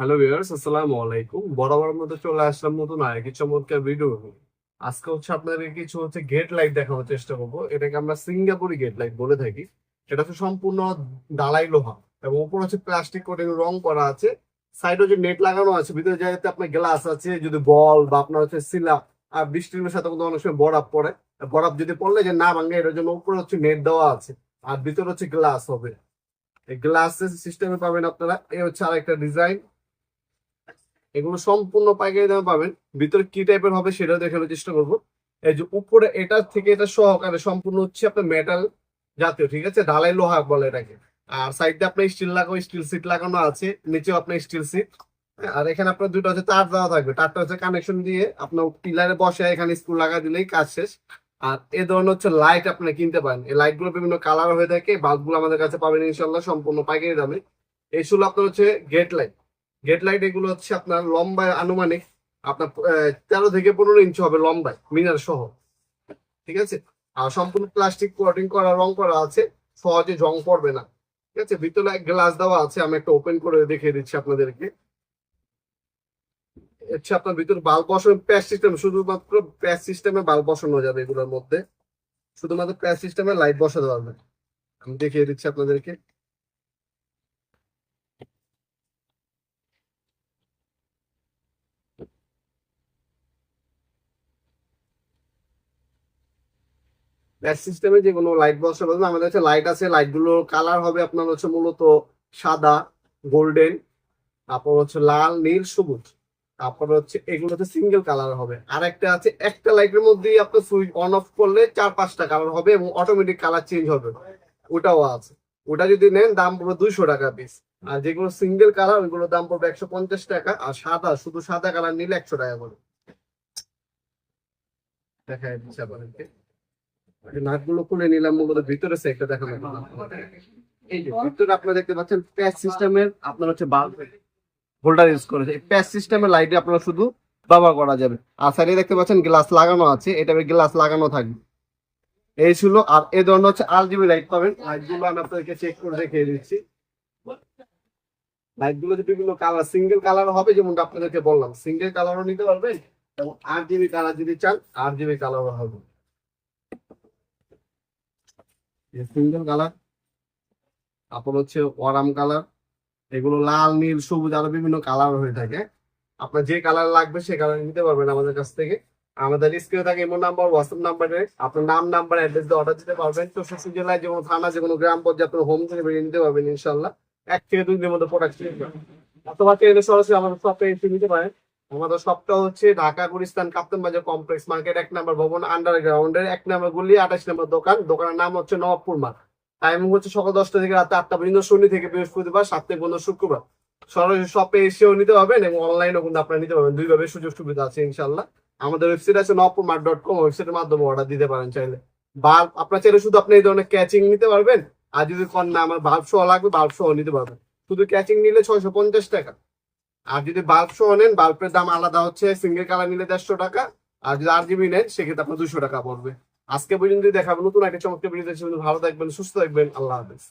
Hello viewers আসসালামু আলাইকুম। বরাবর মতো চলে আসলাম নতুন আরেকটি চমৎকার ভিডিও আজকে হচ্ছে আপনাদের কিছু হচ্ছে গেট লাইট দেখানোর চেষ্টা করব। এটাকে আমরা সিঙ্গাপুরি গেট লাইট বলে থাকি। এটা হচ্ছে সম্পূর্ণ ডালাই লোহা এবং উপর হচ্ছে প্লাস্টিক কোটিং রং করা আছে। সাইডে যে নেট লাগানো আছে। ভিতরে যাতে আপনার গ্লাস আছে, যদি বল বা আপনার হচ্ছে শিলা আর বৃষ্টির সাথে কিন্তু অনেক সময় বরফ পড়ে। বরফ যদি পড়লে যে না ভাঙে, এটার জন্য উপরে হচ্ছে নেট দেওয়া আছে। আর ভিতরে হচ্ছে গ্লাস হবে। এই গ্লাস সিস্টেমে পাবেন আপনারা। এই হচ্ছে আরেকটা ডিজাইন এগুলো সম্পূর্ণ পাইকারি দামে পাবেন। ভিতরে কি টাইপের হবে সেটাও দেখানোর চেষ্টা করব। এই যে উপরে এটা থেকে এটা সহকারে সম্পূর্ণ হচ্ছে আপনার মেটাল জাতীয়, ঠিক আছে? ঢালাই লোহা বলে এটাকে। আর সাইডে আপনার স্টিল লাগানো স্টিল সিট লাগানো আছে, নিচেও আপনার স্টিল সিট আর এখানে আপনার দুটো হচ্ছে তার দেওয়া থাকবে। তারটা হচ্ছে কানেকশন দিয়ে আপনার পিলারে বসে এখানে স্ক্রু লাগা দিলেই কাজ শেষ। আর এ ধরনের হচ্ছে লাইট আপনি কিনতে পারেন। এই লাইটগুলো বিভিন্ন কালার হয়ে থাকে বাল্বগুলো আমাদের কাছে পাবেন ইনশাল্লাহ সম্পূর্ণ পাইকারি দামে। এই ছিল আপনার হচ্ছে গেট লাইট গেট লাইট এগুলো হচ্ছে আপনার লম্বায় আনুমানিক আপনার তেরো থেকে পনেরো ইঞ্চি হবে লম্বায়, মিনার সহ। ঠিক আছে? আর সম্পূর্ণ প্লাস্টিক কোটিং করা, রং করা আছে, সহজে জং পড়বে না। ঠিক আছে? ভিতরে এক গ্লাস দেওয়া আছে, আমি একটা ওপেন করে দেখিয়ে দিচ্ছি আপনাদেরকে। হচ্ছে আপনার ভিতরে বাল্ব বসানো প্যাচ সিস্টেম শুধুমাত্র প্যাচ সিস্টেমে বাল্ব বসানো যাবে এগুলোর মধ্যে। শুধুমাত্র প্যাচ সিস্টেমে লাইট বসাতে পারবেন। আমি দেখিয়ে দিচ্ছি আপনাদেরকে। ব্যাস সিস্টেমে যে কোনো লাইট বসাবো না, আমাদের কাছে লাইট আছে লাইটগুলোর কালার হবে আপনার হচ্ছে মূলত সাদা গোল্ডেন তারপর হচ্ছে লাল নীল সবুজ। তারপর হচ্ছে এগুলো হচ্ছে সিঙ্গেল কালার হবে। আর একটা আছে একটা লাইটের মধ্যেই আপনার সুইচ অন অফ করলে চার পাঁচটা কালার হবে এবং অটোমেটিক কালার চেঞ্জ হবে। ওটাও আছে। ওটা যদি নেন দাম পড়বে দুইশো টাকা পিস আর যেগুলো সিঙ্গেল কালার ওইগুলোর দাম পড়বে একশো পঞ্চাশ টাকা। আর সাদা শুধু সাদা কালার নিলে একশো টাকা করে। দেখা যাচ্ছে আপনাদেরকে। নাটগুলো খুলে নিলাম মূলত ভিতরে সেটটা দেখানো ভিতরে দেখতে পাচ্ছেন শুধু ব্যবহার করা যাবে। আর গ্লাস লাগানো আছে, এটা এই ধরনের হচ্ছে আরজিবি লাইট পাবেন। চেক করে দিচ্ছি। লাইটগুলো কালার সিঙ্গেল কালার হবে, যেমনটা আপনাদেরকে বললাম। সিঙ্গেল কালারও নিতে এবং আট জিবি কালার যদি চান আট জিবি কালারও হবে। সিঙ্গেল কালার, তারপর হচ্ছে ওয়ারাম কালার, এগুলো লাল, নীল, সবুজ আরও বিভিন্ন কালার হয়ে থাকে। আপনার যে কালার লাগবে সে কালার নিতে পারবেন আমাদের কাছ থেকে। আমাদের স্ক্রিনে থাকে এমন নাম্বার, হোয়াটসঅ্যাপ নাম্বারে আপনার নাম, নাম্বার, অ্যাড্রেস দিয়ে অর্ডার দিতে পারবেন। চৌষট্টি জেলায় যে কোনো থানা, যে কোনো গ্রাম পর্যায়ে আপনার হোম ডেলিভারি নিতে পারবেন ইনশাল্লাহ এক থেকে দুই দিনের মধ্যে প্রোডাক্ট অথবা সরাসরি আমাদের শপে এসে নিতে পারেন। আমাদের সবটা হচ্ছে ঢাকা, গুলিস্তান, কাপ্তান বাজার কমপ্লেক্স মার্কেট, এক নম্বর ভবন, আন্ডারগ্রাউন্ডের এক নম্বর গুলি, আঠাশ নম্বর দোকান। দোকানের নাম হচ্ছে নবাবপুর মার্ক টাইমিং হচ্ছে সকাল দশটা থেকে রাত আটটা পর্যন্ত, শনি থেকে বৃহস্পতিবার সাত থেকে পর্যন্ত শুক্রবার। সরাসরি শপে এসেও নিতে পারবেন এবং অনলাইনেও কিন্তু আপনারা নিতে পারবেন। দুইভাবে সুযোগ সুবিধা আছে ইনশাল্লাহ আমাদের ওয়েবসাইট আছে নবপুর মার্ট ডট কম ওয়েবসাইটের মাধ্যমে অর্ডার দিতে পারেন চাইলে। বাল্ব, আপনার চাইলে শুধু আপনি এই ধরনের ক্যাচিং নিতে পারবেন। আর যদি কোন না, আমার বাল্ব সহ লাগবে, বাল্ব সহ নিতে পারবেন। শুধু ক্যাচিং নিলে ছয়শো পঞ্চাশ টাকা। আর যদি বাল্ব সহ নেন বাল্বের দাম আলাদা হচ্ছে সিঙ্গেল কালার নিলে দেড়শো টাকা, আর যদি আর জিবি নেন, সেক্ষেত্রে আপনার দুশো টাকা পড়বে। আজকে পর্যন্ত দেখাবো, নতুন একটা চমৎকার ভিডিও দেখছি ভালো থাকবেন, সুস্থ থাকবেন, আল্লাহ হাফেজ।